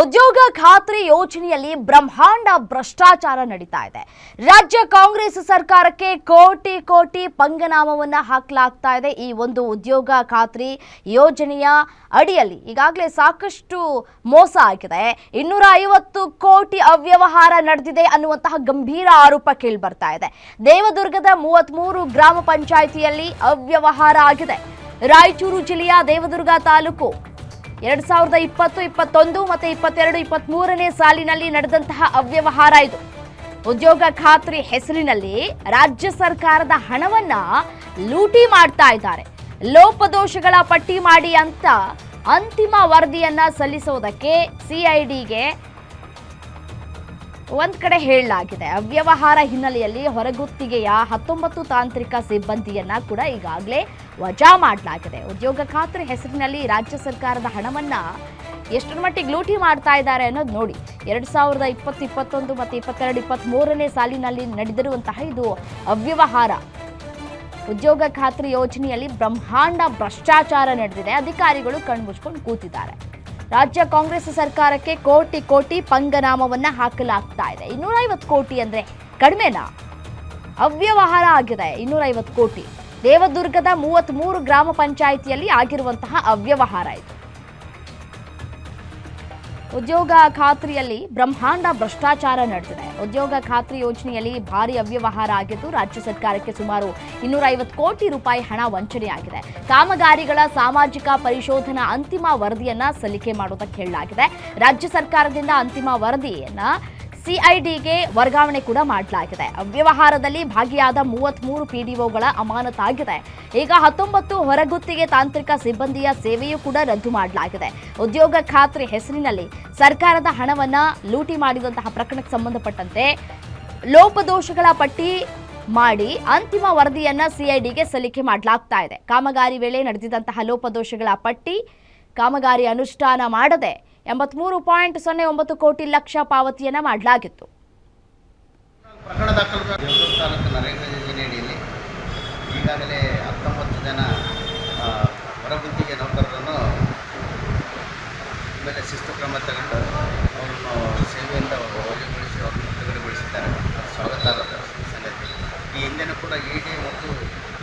ಉದ್ಯೋಗ ಖಾತ್ರಿ ಯೋಜನೆಯಲ್ಲಿ ಬ್ರಹ್ಮಾಂಡ ಭ್ರಷ್ಟಾಚಾರ ನಡೀತಾ ಇದೆ. ರಾಜ್ಯ ಕಾಂಗ್ರೆಸ್ ಸರ್ಕಾರಕ್ಕೆ ಕೋಟಿ ಕೋಟಿ ಪಂಗನಾಮವನ್ನ ಹಾಕಲಾಗ್ತಾ ಇದೆ. ಈ ಒಂದು ಉದ್ಯೋಗ ಖಾತ್ರಿ ಯೋಜನೆಯ ಅಡಿಯಲ್ಲಿ ಈಗಾಗಲೇ ಸಾಕಷ್ಟು ಮೋಸ ಆಗಿದೆ. ಇನ್ನೂರ ಐವತ್ತು ಕೋಟಿ ಅವ್ಯವಹಾರ ನಡೆದಿದೆ ಅನ್ನುವಂತಹ ಗಂಭೀರ ಆರೋಪ ಕೇಳಿ ಬರ್ತಾ ಇದೆ. ದೇವದುರ್ಗದ ಮೂವತ್ಮೂರು ಗ್ರಾಮ ಪಂಚಾಯಿತಿಯಲ್ಲಿ ಅವ್ಯವಹಾರ ಆಗಿದೆ. ರಾಯಚೂರು ಜಿಲ್ಲೆಯ ದೇವದುರ್ಗ ತಾಲೂಕು ಎರಡ್ ಸಾವಿರದ ಇಪ್ಪತ್ತು, ಇಪ್ಪತ್ತೊಂದು ಮತ್ತೆ ಇಪ್ಪತ್ತೆರಡು ಇಪ್ಪತ್ತ್ ಮೂರನೇ ಸಾಲಿನಲ್ಲಿ ನಡೆದಂತಹ ಅವ್ಯವಹಾರ ಇದು. ಉದ್ಯೋಗ ಖಾತ್ರಿ ಹೆಸರಿನಲ್ಲಿ ರಾಜ್ಯ ಸರ್ಕಾರದ ಹಣವನ್ನ ಲೂಟಿ ಮಾಡ್ತಾ ಇದ್ದಾರೆ. ಲೋಪದೋಷಗಳ ಪಟ್ಟಿ ಮಾಡಿ ಅಂತ ಅಂತಿಮ ವರದಿಯನ್ನ ಸಲ್ಲಿಸೋದಕ್ಕೆ ಸಿಐಡಿಗೆ ಒಂದ್ ಕಡೆ ಹೇಳಲಾಗಿದೆ. ಅವ್ಯವಹಾರ ಹಿನ್ನೆಲೆಯಲ್ಲಿ ಹೊರಗುತ್ತಿಗೆಯ ಹತ್ತೊಂಬತ್ತು ತಾಂತ್ರಿಕ ಸಿಬ್ಬಂದಿಯನ್ನ ಕೂಡ ಈಗಾಗಲೇ ವಜಾ ಮಾಡಲಾಗಿದೆ. ಉದ್ಯೋಗ ಖಾತ್ರಿ ಹೆಸರಿನಲ್ಲಿ ರಾಜ್ಯ ಸರ್ಕಾರದ ಹಣವನ್ನ ಎಷ್ಟರ ಮಟ್ಟಿಗೆ ಲೂಟಿ ಮಾಡ್ತಾ ಇದ್ದಾರೆ ಅನ್ನೋದು ನೋಡಿ. ಎರಡ್ ಸಾವಿರದ ಇಪ್ಪತ್ತು ಇಪ್ಪತ್ತೊಂದು ಮತ್ತು ಇಪ್ಪತ್ತೆರಡು ಇಪ್ಪತ್ತ್ ಮೂರನೇ ಸಾಲಿನಲ್ಲಿ ನಡೆದಿರುವಂತಹ ಇದು ಅವ್ಯವಹಾರ. ಉದ್ಯೋಗ ಖಾತ್ರಿ ಯೋಜನೆಯಲ್ಲಿ ಬ್ರಹ್ಮಾಂಡ ಭ್ರಷ್ಟಾಚಾರ ನಡೆದಿದೆ. ಅಧಿಕಾರಿಗಳು ಕಣ್ಮುಚ್ಕೊಂಡು ಕೂತಿದ್ದಾರೆ. ರಾಜ್ಯ ಕಾಂಗ್ರೆಸ್ ಸರ್ಕಾರಕ್ಕೆ ಕೋಟಿ ಕೋಟಿ ಪಂಗನಾಮವನ್ನ ಹಾಕಲಾಗ್ತಾ ಇದೆ. ಇನ್ನೂರೈವತ್ತು ಕೋಟಿ ಅಂದ್ರೆ ಕಡಿಮೆನಾ? ಅವ್ಯವಹಾರ ಆಗಿದೆ. ಇನ್ನೂರೈವತ್ತು ಕೋಟಿ. ದೇವದುರ್ಗದ ಮೂವತ್ತ್ಮೂರು ಗ್ರಾಮ ಪಂಚಾಯಿತಿಯಲ್ಲಿ ಆಗಿರುವಂತಹ ಅವ್ಯವಹಾರ ಇದು. ಉದ್ಯೋಗ ಖಾತ್ರಿಯಲ್ಲಿ ಬ್ರಹ್ಮಾಂಡ ಭ್ರಷ್ಟಾಚಾರ ನಡೆದಿದೆ. ಉದ್ಯೋಗ ಖಾತ್ರಿ ಯೋಜನೆಯಲ್ಲಿ ಭಾರಿ ಅವ್ಯವಹಾರ ಆಗಿದ್ದು ರಾಜ್ಯ ಸರ್ಕಾರಕ್ಕೆ ಸುಮಾರು ಇನ್ನೂರ ಐವತ್ತು ಕೋಟಿ ರೂಪಾಯಿ ಹಣ ವಂಚನೆಯಾಗಿದೆ. ಕಾಮಗಾರಿಗಳ ಸಾಮಾಜಿಕ ಪರಿಶೋಧನಾ ಅಂತಿಮ ವರದಿಯನ್ನ ಸಲ್ಲಿಕೆ ಮಾಡೋದಕ್ಕೆ ಹೇಳಲಾಗಿದೆ. ರಾಜ್ಯ ಸರ್ಕಾರದಿಂದ ಅಂತಿಮ ವರದಿಯನ್ನ ಸಿಐಡಿಗೆ ವರ್ಗಾವಣೆ ಕೂಡ ಮಾಡಲಾಗಿದೆ. ಅವ್ಯವಹಾರದಲ್ಲಿ ಭಾಗಿಯಾದ ಮೂವತ್ಮೂರು ಪಿಡಿಒಗಳ ಅಮಾನತಾಗಿದೆ ಈಗ ಹತ್ತೊಂಬತ್ತು ಹೊರಗುತ್ತಿಗೆ ತಾಂತ್ರಿಕ ಸಿಬ್ಬಂದಿಯ ಸೇವೆಯೂ ಕೂಡ ರದ್ದು ಮಾಡಲಾಗಿದೆ. ಉದ್ಯೋಗ ಖಾತ್ರಿ ಹೆಸರಿನಲ್ಲಿ ಸರ್ಕಾರದ ಹಣವನ್ನ ಲೂಟಿ ಮಾಡಿದಂತಹ ಪ್ರಕರಣಕ್ಕೆ ಸಂಬಂಧಪಟ್ಟಂತೆ ಲೋಪದೋಷಗಳ ಪಟ್ಟಿ ಮಾಡಿ ಅಂತಿಮ ವರದಿಯನ್ನ ಸಿಐಡಿಗೆ ಸಲ್ಲಿಕೆ ಮಾಡಲಾಗ್ತಾ ಇದೆ. ಕಾಮಗಾರಿ ವೇಳೆ ನಡೆದಿದಂತಹ ಲೋಪದೋಷಗಳ ಪಟ್ಟಿ ಕಾಮಗಾರಿ ಅನುಷ್ಠಾನ ಮಾಡದೆ ಎಂಬತ್ಮೂರು ಪಾಯಿಂಟ್ ಸೊನ್ನೆ ಒಂಬತ್ತು ಕೋಟಿ ಲಕ್ಷ ಪಾವತಿಯನ್ನು ಮಾಡಲಾಗಿತ್ತು. ಪ್ರಕರಣ ತಾಲೂಕು ನರೇಂದ್ರ ಯೋಜನೆಯಡಿಯಲ್ಲಿ ಈಗಾಗಲೇ ಹತ್ತೊಂಬತ್ತು ಜನ ಹೊರಗುತ್ತಿಗೆ ನೌಕರರನ್ನು ಮೇಲೆ ಶಿಸ್ತು ಕ್ರಮ ತಗೊಂಡು ಅವರನ್ನು ಸೇವೆಯಿಂದ ವಜಾಗೊಳಿಸಿ ಅವರನ್ನು ಬಿಡುಗಡೆಗೊಳಿಸಿದ್ದಾರೆ ಅದು ಸ್ವಾಗತಾರ್ಹ ಸಂಗತಿ ಈ ಹಿಂದೆನೂ ಕೂಡ ಎ ಡಿ ಮತ್ತು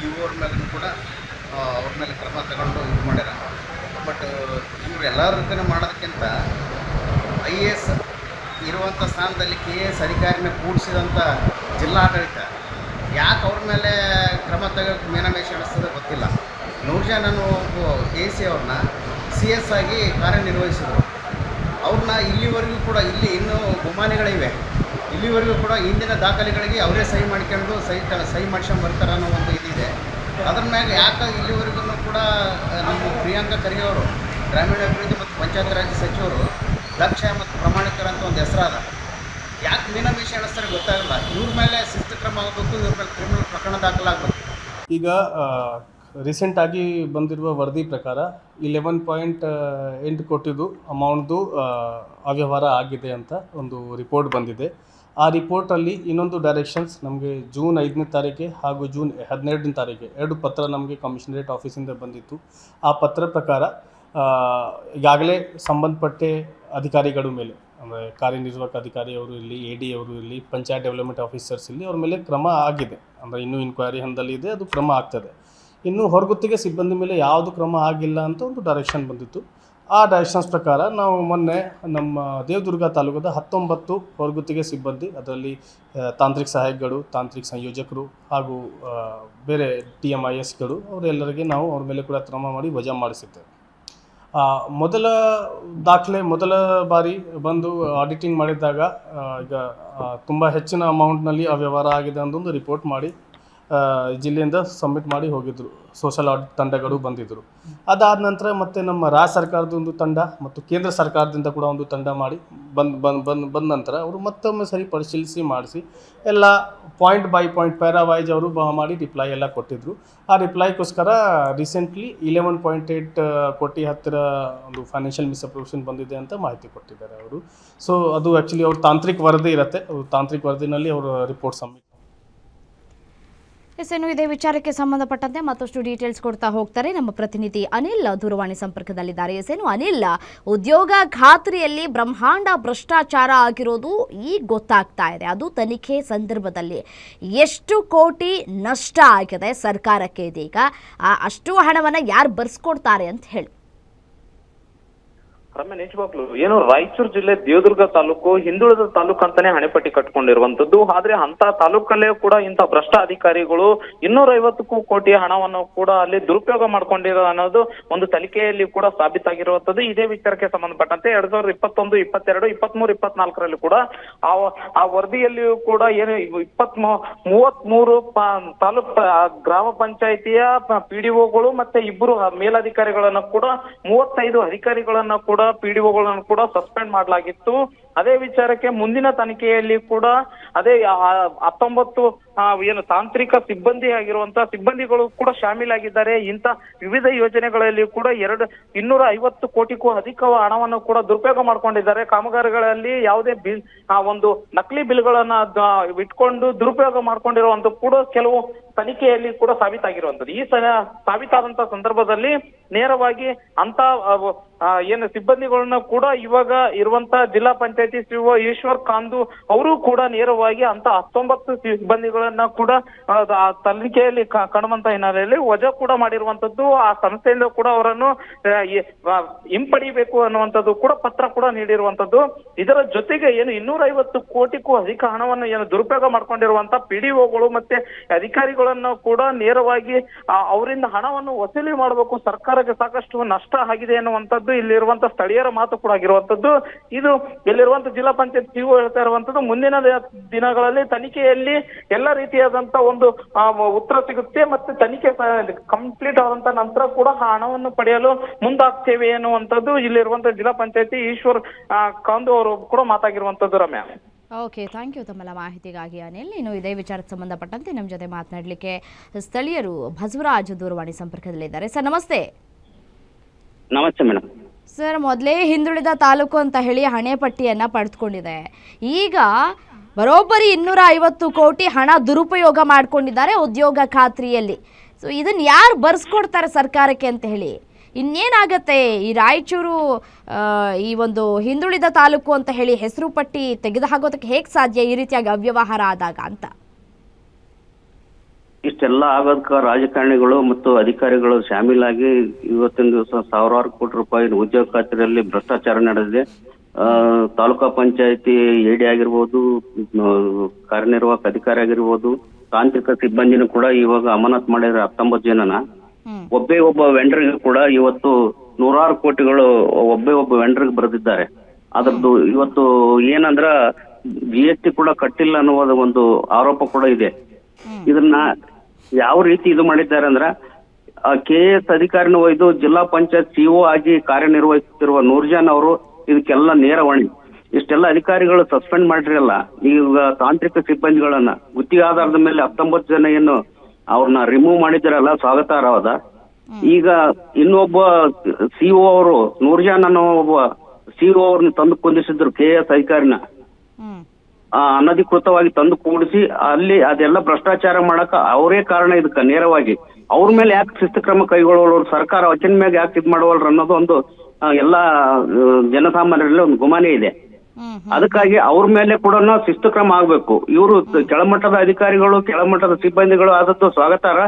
ಇ ಓರ್ ಮೇಲೂ ಕೂಡ ಅವ್ರ ಮೇಲೆ ಕ್ರಮ ತಗೊಂಡು ಇದು ಮಾಡ್ಯಾರ. ಬಟ್ ಇವರೆಲ್ಲರಿಗೂ ಮಾಡೋದಕ್ಕಿಂತ ಐ ಎ ಎಸ್ ಇರುವಂಥ ಸ್ಥಾನದಲ್ಲಿ ಕೆ ಎ ಎಸ್ ಅಧಿಕಾರಿನ ಕೂಡಿಸಿದಂಥ ಜಿಲ್ಲಾಡಳಿತ ಯಾಕೆ ಅವ್ರ ಮೇಲೆ ಕ್ರಮ ತೆಗೋಕ್ಕೆ ಮೇನಮೇಷ ಅನಿಸ್ತದೆ ಗೊತ್ತಿಲ್ಲ. ನೂರು ಜನನು ಎ ಸಿ ಅವ್ರನ್ನ ಸಿ ಎಸ್ ಆಗಿ ಕಾರ್ಯನಿರ್ವಹಿಸಿದರು. ಅವ್ರನ್ನ ಇಲ್ಲಿವರೆಗೂ ಕೂಡ ಇಲ್ಲಿ ಇನ್ನೂ ಗುಮಾನಿಗಳಿವೆ. ಇಲ್ಲಿವರೆಗೂ ಕೂಡ ಹಿಂದಿನ ದಾಖಲೆಗಳಿಗೆ ಅವರೇ ಸಹಿ ಮಾಡ್ಕೊಂಡು ಸಹಿ ತ, ಸಹಿ ಮಾಡ್ಸ್ಕೊಂಡ್ ಅನ್ನೋ ಒಂದು ಇದಿದೆ. ಅದ್ರ ಮ್ಯಾಗ ಯಾಕೆ ಇಲ್ಲಿವರೆಗೂ ಕೂಡ ನಮ್ಮ ಪ್ರಿಯಾಂಕಾ ಖರ್ಗೆ ಗ್ರಾಮೀಣಾಭಿವೃದ್ಧಿ ಮತ್ತು ಪಂಚಾಯತ್ ರಾಜ್ ಸಚಿವರು ದಕ್ಷ ಮತ್ತು ಪ್ರಾಮಾಣಿಕರ ಅಂತ ಒಂದು ಹೆಸರಾದ ಯಾಕೆ ಮೀನಮೇಷ ಎಣಿಸ್ತಾರೆ ಗೊತ್ತಾಗಲ್ಲ. ಇವ್ರ ಮೇಲೆ ಶಿಸ್ತು ಕ್ರಮ ಆಗಬೇಕು, ಇವ್ರ ಮೇಲೆ ಕ್ರಿಮಿನಲ್ ಪ್ರಕರಣ ದಾಖಲಾಗಬೇಕು. ಈಗ ರೀಸೆಂಟಾಗಿ ಬಂದಿರುವ ವರದಿ ಪ್ರಕಾರ ಇಲೆವೆನ್ ಪಾಯಿಂಟ್ ಎಂಟು ಕೋಟಿದು ಅಮೌಂಟ್ದು ಅವ್ಯವಹಾರ ಆಗಿದೆ ಅಂತ ಒಂದು ರಿಪೋರ್ಟ್ ಬಂದಿದೆ. ಆ ರಿಪೋರ್ಟಲ್ಲಿ ಇನ್ನೊಂದು ಡೈರೆಕ್ಷನ್ಸ್ ನಮಗೆ ಜೂನ್ ಐದನೇ ತಾರೀಕೆ ಹಾಗೂ ಜೂನ್ ಹದಿನೆರಡನೇ ತಾರೀಕೆ ಎರಡು ಪತ್ರ ನಮಗೆ ಕಮಿಷನರೇಟ್ ಆಫೀಸಿಂದ ಬಂದಿತ್ತು. ಆ ಪತ್ರ ಪ್ರಕಾರ ಈಗಾಗಲೇ ಸಂಬಂಧಪಟ್ಟ ಅಧಿಕಾರಿಗಳ ಮೇಲೆ, ಅಂದರೆ ಕಾರ್ಯನಿರ್ವಾಹಕ ಅಧಿಕಾರಿಯವರು ಇಲ್ಲಿ ಎ ಡಿ ಅವರು ಇಲ್ಲಿ ಪಂಚಾಯತ್ ಡೆವಲಪ್ಮೆಂಟ್ ಆಫೀಸರ್ಸ್ ಇಲ್ಲಿ ಅವ್ರ ಮೇಲೆ ಕ್ರಮ ಆಗಿದೆ. ಅಂದರೆ ಇನ್ನೂ ಇನ್ಕ್ವೈರಿ ಹಂತದಲ್ಲಿ ಇದೆ, ಅದು ಕ್ರಮ ಆಗ್ತದೆ. ಇನ್ನು ಹೊರಗುತ್ತಿಗೆ ಸಿಬ್ಬಂದಿ ಮೇಲೆ ಯಾವುದು ಕ್ರಮ ಆಗಿಲ್ಲ ಅಂತ ಒಂದು ಡೈರೆಕ್ಷನ್ ಬಂದಿತ್ತು. ಆ ಡೈರೆಕ್ಷನ್ಸ್ ಪ್ರಕಾರ ನಾವು ಮೊನ್ನೆ ನಮ್ಮ ದೇವದುರ್ಗ ತಾಲೂಕದ ಹತ್ತೊಂಬತ್ತು ಹೊರಗುತ್ತಿಗೆ ಸಿಬ್ಬಂದಿ, ಅದರಲ್ಲಿ ತಾಂತ್ರಿಕ ಸಹಾಯಕಗಳು, ತಾಂತ್ರಿಕ ಸಂಯೋಜಕರು ಹಾಗೂ ಬೇರೆ ಟಿ ಎಂ ಐ ಎಸ್ಗಳು ಅವರೆಲ್ಲರಿಗೆ ನಾವು ಅವ್ರ ಮೇಲೆ ಕೂಡ ಕ್ರಮ ಮಾಡಿ ವಜಾ ಮಾಡಿಸಿದ್ದೇವೆ. ಮೊದಲ ದಾಖಲೆ ಮೊದಲ ಬಾರಿ ಬಂದು ಆಡಿಟಿಂಗ್ ಮಾಡಿದಾಗ ಆ, ಈಗ ತುಂಬ ಹೆಚ್ಚಿನ ಅಮೌಂಟ್ನಲ್ಲಿ ಅವ್ಯವಹಾರ ಆಗಿದೆ ಅಂದೊಂದು ರಿಪೋರ್ಟ್ ಮಾಡಿ. ಜಿಲ್ಲೆಯಿಂದ ಸಬ್ಮಿಟ್ ಮಾಡಿ ಹೋಗಿದ್ದರು ಸೋಷಲ್ ಆಡಿಟ್ ತಂಡಗಳು ಬಂದಿದ್ದರು ಅದಾದ ನಂತರ ಮತ್ತೆ ನಮ್ಮ ರಾಜ್ಯ ಸರ್ಕಾರದ ಒಂದು ತಂಡ ಮತ್ತು ಕೇಂದ್ರ ಸರ್ಕಾರದಿಂದ ಕೂಡ ಒಂದು ತಂಡ ಮಾಡಿ ಬಂದು ಬಂದು ಬಂದು, ಬಂದ ನಂತರ ಅವರು ಮತ್ತೊಮ್ಮೆ ಸರಿ ಪರಿಶೀಲಿಸಿ ಮಾಡಿಸಿ ಎಲ್ಲ point by point para wise ಅವರು ಮಾಡಿ ರಿಪ್ಲೈ ಎಲ್ಲ ಕೊಟ್ಟಿದ್ದರು ಆ ರಿಪ್ಲೈಗೋಸ್ಕರ recently eleven point eight crore ಹತ್ತಿರ ಒಂದು ಫೈನಾನ್ಷಿಯಲ್ ಮಿಸ್ಅಪ್ರೂಷನ್ ಬಂದಿದೆ ಅಂತ ಮಾಹಿತಿ ಕೊಟ್ಟಿದ್ದಾರೆ ಅವರು. ಸೊ ಅದು ಆ್ಯಕ್ಚುಲಿ ಅವ್ರ ತಾಂತ್ರಿಕ ವರದಿ ಇರುತ್ತೆ. ಅವ್ರ ತಾಂತ್ರಿಕ ವರದಿನಲ್ಲಿ ಅವರು ರಿಪೋರ್ಟ್ ಸಬ್ಮಿಟ್ ಎಸ್ ಇದೇ ವಿಚಾರಕ್ಕೆ ಸಂಬಂಧಪಟ್ಟಂತೆ ಮತ್ತಷ್ಟು ಡೀಟೇಲ್ಸ್ ಕೊಡ್ತಾ ಹೋಗ್ತಾರೆ ನಮ್ಮ ಪ್ರತಿನಿಧಿ ಅನಿಲ್ ದೂರವಾಣಿ ಸಂಪರ್ಕದಲ್ಲಿದ್ದಾರೆ. ಎಸ್ ಏನು ಅನಿಲ್, ಉದ್ಯೋಗ ಖಾತ್ರಿಯಲ್ಲಿ ಬ್ರಹ್ಮಾಂಡ ಭ್ರಷ್ಟಾಚಾರ ಆಗಿರೋದು ಈಗ ಗೊತ್ತಾಗ್ತಾ ಇದೆ. ಅದು ತನಿಖೆ ಸಂದರ್ಭದಲ್ಲಿ ಎಷ್ಟು ಕೋಟಿ ನಷ್ಟ ಆಗಿದೆ ಸರ್ಕಾರಕ್ಕೆ ಇದೀಗ. ಅಷ್ಟು ಹಣವನ್ನು ಯಾರು ಬರ್ಸ್ಕೊಡ್ತಾರೆ ಅಂತ ಹೇಳಿ. ರಮ್ಯ ನಿಜವಾಗ್ಲು ಏನು ರಾಯಚೂರು ಜಿಲ್ಲೆ ದೇವದುರ್ಗ ತಾಲೂಕು, ಹಿಂದುಳಿದ ತಾಲೂಕು ಅಂತಾನೆ ಹಣೆಪಟ್ಟಿ ಕಟ್ಕೊಂಡಿರುವಂತದ್ದು ಆದ್ರೆ ಅಂತ ತಾಲೂಕಲ್ಲೇ ಕೂಡ ಇಂತ ಭ್ರಷ್ಟ ಅಧಿಕಾರಿಗಳು ಇನ್ನೂರ ಐವತ್ತಕ್ಕೂ ಕೋಟಿ ಹಣವನ್ನು ಕೂಡ ಅಲ್ಲಿ ದುರುಪಯೋಗ ಮಾಡ್ಕೊಂಡಿರೋ ಅನ್ನೋದು ಒಂದು ತನಿಖೆಯಲ್ಲಿ ಕೂಡ ಸಾಬೀತಾಗಿರುವಂತದ್ದು ಇದೇ ವಿಚಾರಕ್ಕೆ ಸಂಬಂಧಪಟ್ಟಂತೆ ಎರಡ್ ಸಾವಿರದ ಇಪ್ಪತ್ತೊಂದು, ಇಪ್ಪತ್ತೆರಡು ಇಪ್ಪತ್ಮೂರು ಇಪ್ಪತ್ನಾಲ್ಕರಲ್ಲಿ ಕೂಡ ಆ ಆ ವರದಿಯಲ್ಲಿಯೂ ಕೂಡ ಏನು ಇಪ್ಪತ್ತ್ ಮೂವತ್ತ್ ಮೂರು ತಾಲೂಕ್ ಗ್ರಾಮ ಪಂಚಾಯಿತಿಯ ಪಿಡಿಒಗಳು ಮತ್ತೆ ಇಬ್ಬರು ಮೇಲಧಿಕಾರಿಗಳನ್ನ ಕೂಡ, ಮೂವತ್ತೈದು ಅಧಿಕಾರಿಗಳನ್ನ ಕೂಡ ಪಿಡಿಒಗಳನ್ನ ಕೂಡ ಸಸ್ಪೆಂಡ್ ಮಾಡಲಾಗಿತ್ತು. ಅದೇ ವಿಚಾರಕ್ಕೆ ಮುಂದಿನ ತನಿಖೆಯಲ್ಲಿ ಕೂಡ ಅದೇ ಹತ್ತೊಂಬತ್ತು ಏನು ತಾಂತ್ರಿಕ ಸಿಬ್ಬಂದಿ ಆಗಿರುವಂತಹ ಸಿಬ್ಬಂದಿಗಳು ಕೂಡ ಶಾಮೀಲಾಗಿದ್ದಾರೆ. ಇಂಥ ವಿವಿಧ ಯೋಜನೆಗಳಲ್ಲಿ ಕೂಡ ಎರಡು, ಇನ್ನೂರ ಐವತ್ತು ಕೋಟಿಗೂ ಅಧಿಕ ಹಣವನ್ನು ಕೂಡ ದುರುಪಯೋಗ ಮಾಡ್ಕೊಂಡಿದ್ದಾರೆ. ಕಾಮಗಾರಿಗಳಲ್ಲಿ ಯಾವುದೇ ಬಿಲ್, ಆ, ಒಂದು ನಕಲಿ ಬಿಲ್ಗಳನ್ನ ಇಟ್ಕೊಂಡು ದುರುಪಯೋಗ ಮಾಡ್ಕೊಂಡಿರುವಂತ ಕೂಡ ಕೆಲವು ತನಿಖೆಯಲ್ಲಿ ಕೂಡ ಸಾಬೀತಾಗಿರುವಂತದ್ದು ಈ ಸಾಬೀತಾದಂತ ಸಂದರ್ಭದಲ್ಲಿ ನೇರವಾಗಿ ಅಂತ ಏನು ಸಿಬ್ಬಂದಿಗಳನ್ನ ಕೂಡ ಇವಾಗ ಇರುವಂತ ಜಿಲ್ಲಾ ಪಂಚಾಯತಿ ಸಿಒ ಈಶ್ವರ್ ಕಾಂದು ಅವರು ಕೂಡ ನೇರವಾಗಿ ಅಂತ ಹತ್ತೊಂಬತ್ತು ಸಿಬ್ಬಂದಿಗಳನ್ನ ಕೂಡ ತನಿಖೆಯಲ್ಲಿ ಕಾಣುವಂತ ಹಿನ್ನೆಲೆಯಲ್ಲಿ ವಜಾ ಕೂಡ ಮಾಡಿರುವಂತದ್ದು, ಆ ಸಂಸ್ಥೆಯಿಂದ ಕೂಡ ಅವರನ್ನು ಹಿಂಪಡಿಬೇಕು ಅನ್ನುವಂಥದ್ದು ಕೂಡ ಪತ್ರ ಕೂಡ ನೀಡಿರುವಂತದ್ದು. ಇದರ ಜೊತೆಗೆ ಏನು ಇನ್ನೂರ ಐವತ್ತು ಕೋಟಿಗೂ ಅಧಿಕ ಹಣವನ್ನು ಏನು ದುರುಪಯೋಗ ಮಾಡ್ಕೊಂಡಿರುವಂತ ಪಿಡಿಒಗಳು ಮತ್ತೆ ಅಧಿಕಾರಿಗಳನ್ನು ಕೂಡ ನೇರವಾಗಿ ಅವರಿಂದ ಹಣವನ್ನು ವಸೂಲಿ ಮಾಡಬೇಕು ಸರ್ಕಾರಕ್ಕೆ ಸಾಕಷ್ಟು ನಷ್ಟ ಆಗಿದೆ ಅನ್ನುವಂಥದ್ದು ಇಲ್ಲಿರುವಂತ ಸ್ಥಳೀಯರ ಮಾತು ಕೂಡ ಆಗಿರುವಂತದ್ದು. ಇದು ಇಲ್ಲಿರುವಂತ ಜಿಲ್ಲಾ ಪಂಚಾಯತ್ ಸಿಒ ಹೇಳ್ತಾ ಇರುವಂತದ್ದು ಮುಂದಿನ ದಿನಗಳಲ್ಲಿ ತನಿಖೆಯಲ್ಲಿ ಎಲ್ಲ ರೀತಿಯಾದಂತ ಒಂದು ಉತ್ತರ ಸಿಗುತ್ತೆ ಮತ್ತೆ ತನಿಖೆ ಕಂಪ್ಲೀಟ್ ಆದಂತ ನಂತರ ಕೂಡ ಆ ಹಣವನ್ನು ಪಡೆಯಲು ಮುಂದಾಗ್ತೇವೆ ಅನ್ನುವಂಥದ್ದು ಇಲ್ಲಿರುವಂತ ಜಿಲ್ಲಾ ಪಂಚಾಯತಿ ಈಶ್ವರ್ ಕಾಂದು ಅವರು ಕೂಡ ಮಾತಾಗಿರುವಂತದ್ದು ರಮ್ಯಾ. ಓಕೆ ಥ್ಯಾಂಕ್ ಯು ತಮ್ಮೆಲ್ಲ ಮಾಹಿತಿಗಾಗಿ ಅನಿಲ್. ಇನ್ನು ಇದೇ ವಿಚಾರಕ್ಕೆ ಸಂಬಂಧಪಟ್ಟಂತೆ ನಮ್ಮ ಜೊತೆ ಮಾತನಾಡಲಿಕ್ಕೆ ಸ್ಥಳೀಯರು ಬಸವರಾಜ್ ದೂರವಾಣಿ ಸಂಪರ್ಕದಲ್ಲಿದ್ದಾರೆ. ಸರ್ ನಮಸ್ತೆ. ನಮಸ್ತೆ ಮೇಡಮ್ ಸರ್, ಮೊದಲೇ ಹಿಂದುಳಿದ ತಾಲೂಕು ಅಂತ ಹೇಳಿ ಹಣೆಪಟ್ಟಿಯನ್ನು ಪಡೆದುಕೊಂಡಿದೆ. ಈಗ ಬರೋಬ್ಬರಿ ಇನ್ನೂರ ಐವತ್ತು ಕೋಟಿ ಹಣ ದುರುಪಯೋಗ ಮಾಡ್ಕೊಂಡಿದ್ದಾರೆ ಉದ್ಯೋಗ ಖಾತ್ರಿಯಲ್ಲಿ. ಸೊ ಇದನ್ನು ಯಾರು ಬರ್ಸ್ಕೊಡ್ತಾರೆ ಸರ್ಕಾರಕ್ಕೆ ಅಂತ ಹೇಳಿ. ಇನ್ನೇನಾಗತ್ತೆ? ಈ ರಾಯಚೂರು ಈ ಒಂದು ಹಿಂದುಳಿದ ತಾಲೂಕು ಅಂತ ಹೇಳಿ ಹೆಸರು ಪಟ್ಟಿ ತೆಗೆದು ಹಾಕೋದಕ್ಕೆ ಹೇಗೆ ಸಾಧ್ಯ ಈ ರೀತಿಯಾಗಿ ಅವ್ಯವಹಾರ ಆದಾಗ ಅಂತ? ಇಷ್ಟೆಲ್ಲ ಆಗೋದಕ್ಕೆ ರಾಜಕಾರಣಿಗಳು ಮತ್ತು ಅಧಿಕಾರಿಗಳು ಶಾಮೀಲಾಗಿ ಇವತ್ತಿನ ದಿವಸ ಸಾವಿರಾರು ಕೋಟಿ ರೂಪಾಯಿ ಉದ್ಯೋಗ ಖಾತ್ರಿಯಲ್ಲಿ ಭ್ರಷ್ಟಾಚಾರ ನಡೆದಿದೆ. ಆ, ತಾಲೂಕಾ ಪಂಚಾಯತಿ ಎಡಿ ಆಗಿರ್ಬೋದು ಕಾರ್ಯನಿರ್ವಾಹಕ ಅಧಿಕಾರಿ ಆಗಿರ್ಬೋದು ತಾಂತ್ರಿಕ ಸಿಬ್ಬಂದಿನೂ ಕೂಡ ಇವಾಗ ಅಮಾನತ್ ಮಾಡಿದ್ರೆ ಹತ್ತೊಂಬತ್ತು ಜನನ. ಒಬ್ಬೇ ಒಬ್ಬ ವೆಂಡರ್ಗೆ ಕೂಡ ಇವತ್ತು ನೂರಾರು ಕೋಟಿಗಳು ಒಬ್ಬೇ ಒಬ್ಬ ವೆಂಡರ್ಗೆ ಬರೆದಿದ್ದಾರೆ. ಅದ್ರದ್ದು ಇವತ್ತು ಏನಂದ್ರ ಜಿ ಎಸ್ ಟಿ ಕೂಡ ಕಟ್ಟಿಲ್ಲ ಅನ್ನುವ ಒಂದು ಆರೋಪ ಕೂಡ ಇದೆ. ಇದನ್ನ ಯಾವ ರೀತಿ ಇದು ಮಾಡಿದ್ದಾರೆ ಅಂದ್ರ ಕೆ ಎಸ್ ಅಧಿಕಾರಿನ ಒಯ್ದು ಜಿಲ್ಲಾ ಪಂಚಾಯತ್ ಸಿಒ ಆಗಿ ಕಾರ್ಯನಿರ್ವಹಿಸುತ್ತಿರುವ ನೂರ್ಜಾನ್ ಅವರು ಇದಕ್ಕೆಲ್ಲ ನೇರ ಹೊಣೆ. ಇಷ್ಟೆಲ್ಲ ಅಧಿಕಾರಿಗಳು ಸಸ್ಪೆಂಡ್ ಮಾಡಿರಲ್ಲ, ಈಗ ತಾಂತ್ರಿಕ ಸಿಬ್ಬಂದಿಗಳನ್ನ, ಗುತ್ತಿಗೆ ಆಧಾರದ ಮೇಲೆ ಹತ್ತೊಂಬತ್ತು ಜನ ಏನು ಅವ್ರನ್ನ ರಿಮೂವ್ ಮಾಡಿದಿರಲ್ಲ, ಸ್ವಾಗತಾರ್ಹವಾದ. ಈಗ ಇನ್ನೊಬ್ಬ ಸಿಒ ಅವರು, ನೂರ್ಜಾನ್ ಅನ್ನೋ ಒಬ್ಬ ಸಿಒ ಅವ್ರನ್ನ ತಂದು ಕುಂದಿಸಿದ್ರು ಕೆ ಎಸ್ ಅಧಿಕಾರಿನ. ಅನಧಿಕೃತವಾಗಿ ತಂದು ಕೂಡಿಸಿ ಅಲ್ಲಿ ಅದೆಲ್ಲ ಭ್ರಷ್ಟಾಚಾರ ಮಾಡಕ ಅವರೇ ಕಾರಣ ಇದಕ್ಕ ನೇರವಾಗಿ. ಅವ್ರ ಮೇಲೆ ಯಾಕೆ ಶಿಸ್ತು ಕ್ರಮ ಕೈಗೊಳ್ಳೋರು ಸರ್ಕಾರ ವಚನ ಮ್ಯಾಗ ಯಾಕೆ ಇದ್ ಮಾಡುವಲ್ರ ಅನ್ನೋದು ಒಂದು ಎಲ್ಲಾ ಜನಸಾಮಾನ್ಯರಲ್ಲಿ ಒಂದು ಗುಮಾನಿ ಇದೆ. ಅದಕ್ಕಾಗಿ ಅವ್ರ ಮೇಲೆ ಕೂಡ ಶಿಸ್ತು ಕ್ರಮ ಆಗ್ಬೇಕು. ಇವರು ಕೆಳಮಟ್ಟದ ಅಧಿಕಾರಿಗಳು ಕೆಳಮಟ್ಟದ ಸಿಬ್ಬಂದಿಗಳು ಆದದ್ದು ಸ್ವಾಗತಾರ.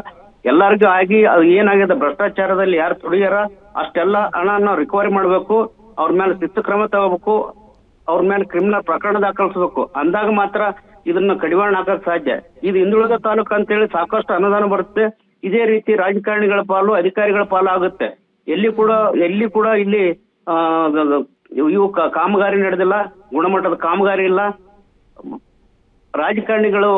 ಎಲ್ಲರಿಗೂ ಆಗಿ ಅದು ಏನಾಗಿದೆ ಭ್ರಷ್ಟಾಚಾರದಲ್ಲಿ ಯಾರು ತುಡಿಯಾರ ಅಷ್ಟೆಲ್ಲ ಹಣನ ರಿಕವರಿ ಮಾಡಬೇಕು. ಅವ್ರ ಮೇಲೆ ಶಿಸ್ತು ಕ್ರಮ ತಗೋಬೇಕು. ಅವ್ರ ಮೇಲೆ ಕ್ರಿಮಿನಲ್ ಪ್ರಕರಣ ದಾಖಲಿಸಬೇಕು. ಅಂದಾಗ ಮಾತ್ರ ಇದನ್ನ ಕಡಿವಾಣ ಹಾಕಕ್ ಸಾಧ್ಯ. ಇದು ಹಿಂದುಳಿದ ತಾಲೂಕು ಅಂತೇಳಿ ಸಾಕಷ್ಟು ಅನುದಾನ ಬರುತ್ತೆ. ಇದೇ ರೀತಿ ರಾಜಕಾರಣಿಗಳ ಪಾಲು ಅಧಿಕಾರಿಗಳ ಪಾಲು ಆಗುತ್ತೆ. ಎಲ್ಲಿ ಕೂಡ ಎಲ್ಲಿ ಕೂಡ ಇಲ್ಲಿ ಇವು ಕಾಮಗಾರಿ ನಡೆದಿಲ್ಲ, ಗುಣಮಟ್ಟದ ಕಾಮಗಾರಿ ಇಲ್ಲ. ರಾಜಕಾರಣಿಗಳು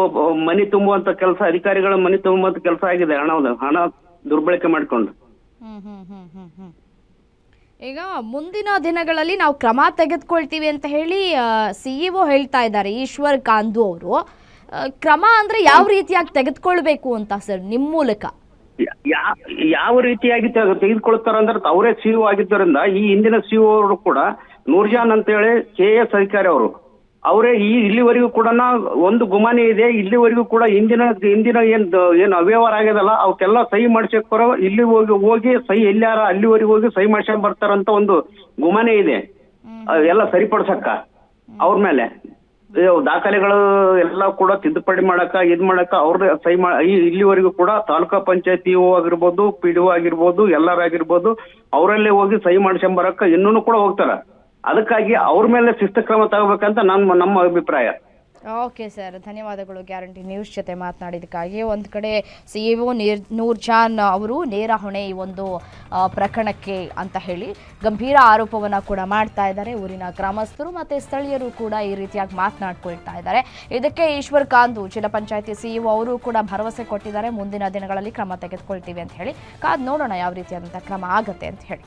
ಮನಿ ತುಂಬುವಂತ ಕೆಲಸ, ಅಧಿಕಾರಿಗಳ ಮನಿ ತುಂಬುವಂತ ಕೆಲಸ ಆಗಿದೆ. ಹಣ ಹಣ ದುರ್ಬಳಕೆ ಮಾಡ್ಕೊಂಡು. ಈಗ ಮುಂದಿನ ದಿನಗಳಲ್ಲಿ ನಾವು ಕ್ರಮ ತೆಗೆದುಕೊಳ್ತೀವಿ ಅಂತ ಹೇಳಿ ಸಿಇಒ ಹೇಳ್ತಾ ಇದ್ದಾರೆ, ಈಶ್ವರ್ ಕಾಂದು ಅವರು. ಕ್ರಮ ಅಂದ್ರೆ ಯಾವ ರೀತಿಯಾಗಿ ತೆಗೆದುಕೊಳ್ಬೇಕು ಅಂತ ಸರ್ ನಿಮ್ಮ ಮೂಲಕ? ಯಾವ ರೀತಿಯಾಗಿ ತೆಗೆ- ತೆಗೆದುಕೊಳ್ತಾರಂದ್ರೆ ಅವರೇ ಸಿಇಒ ಆಗಿದ್ದರಿಂದ ಈ ಹಿಂದಿನ ಸಿಇಒ ಅವರು ಕೂಡ ನೂರ್ಜಾನ್ ಅಂತೇಳಿ ಕೆ ಎಸ್ ಅಧಿಕಾರಿ ಅವರು ಅವರೇ ಈ ಇಲ್ಲಿವರೆಗೂ ಕೂಡ ಒಂದು ಗುಮಾನಿ ಇದೆ ಇಲ್ಲಿವರೆಗೂ ಕೂಡ ಇಂದಿನ ಇಂದಿನ ಏನ್ ಏನು ಅವ್ಯವಹಾರ ಆಗ್ಯದಲ್ಲ ಅವಕ್ಕೆಲ್ಲ ಸಹಿ ಮಾಡ್ಸಕ್ ಇಲ್ಲಿ ಹೋಗಿ ಹೋಗಿ ಸಹಿ ಎಲ್ಲಾರ ಅಲ್ಲಿವರೆಗೂ ಹೋಗಿ ಸಹಿ ಮಾಡ್ಸ್ಕೊಂಡ್ ಬರ್ತಾರಂತ ಒಂದು ಗುಮಾನೆ ಇದೆ. ಎಲ್ಲ ಸರಿಪಡ್ಸಕ್ಕ ಅವ್ರ ಮೇಲೆ. ದಾಖಲೆಗಳು ಎಲ್ಲ ಕೂಡ ತಿದ್ದುಪಡಿ ಮಾಡಕ್ಕ ಇದ್ ಮಾಡಕ್ಕ ಅವ್ರದ್ದು ಸಹಿ ಮಾ ಈ ಇಲ್ಲಿವರೆಗೂ ಕೂಡ ತಾಲೂಕಾ ಪಂಚಾಯತಿ ಓ ಆಗಿರ್ಬೋದು ಪಿ ಡಿ ಆಗಿರ್ಬೋದು ಎಲ್ಲರಾಗಿರ್ಬೋದು ಅವರಲ್ಲೇ ಹೋಗಿ ಸಹಿ ಮಾಡ್ಸ್ಕೊಂಡ್ ಬರಕ್ಕ ಇನ್ನೂ ಕೂಡ ಹೋಗ್ತಾರ. ಅದಕ್ಕಾಗಿ ಅವ್ರ ಮೇಲೆ ಶಿಸ್ತು ಕ್ರಮ ತಗೋಬೇಕಂತ ನಮ್ಮ ನಮ್ಮ ಅಭಿಪ್ರಾಯ. ಓಕೆ ಸರ್, ಧನ್ಯವಾದಗಳು, ಗ್ಯಾರಂಟಿ. ನ್ಯೂಸ್ ಜೊತೆ ಮಾತನಾಡಿದಕ್ಕಾಗಿ ಒಂದು ಕಡೆ ಸಿ ಇ ಒ ನೀರ್ ನೂರ್ಜಾನ್ ಅವರು ನೇರ ಹೊಣೆ ಈ ಒಂದು ಪ್ರಕರಣಕ್ಕೆ ಅಂತ ಹೇಳಿ ಗಂಭೀರ ಆರೋಪವನ್ನು ಕೂಡ ಮಾಡ್ತಾ ಇದ್ದಾರೆ. ಊರಿನ ಗ್ರಾಮಸ್ಥರು ಮತ್ತು ಸ್ಥಳೀಯರು ಕೂಡ ಈ ರೀತಿಯಾಗಿ ಮಾತನಾಡ್ಕೊಳ್ತಾ ಇದ್ದಾರೆ. ಇದಕ್ಕೆ ಈಶ್ವರ್ ಕಾಂದು, ಜಿಲ್ಲಾ ಪಂಚಾಯತಿ ಸಿಇಒ ಅವರು ಕೂಡ ಭರವಸೆ ಕೊಟ್ಟಿದ್ದಾರೆ. ಮುಂದಿನ ದಿನಗಳಲ್ಲಿ ಕ್ರಮ ತೆಗೆದುಕೊಳ್ತೀವಿ ಅಂತ ಹೇಳಿ. ಕಾದ್ ನೋಡೋಣ ಯಾವ ರೀತಿಯಾದಂಥ ಕ್ರಮ ಆಗುತ್ತೆ ಅಂತ ಹೇಳಿ.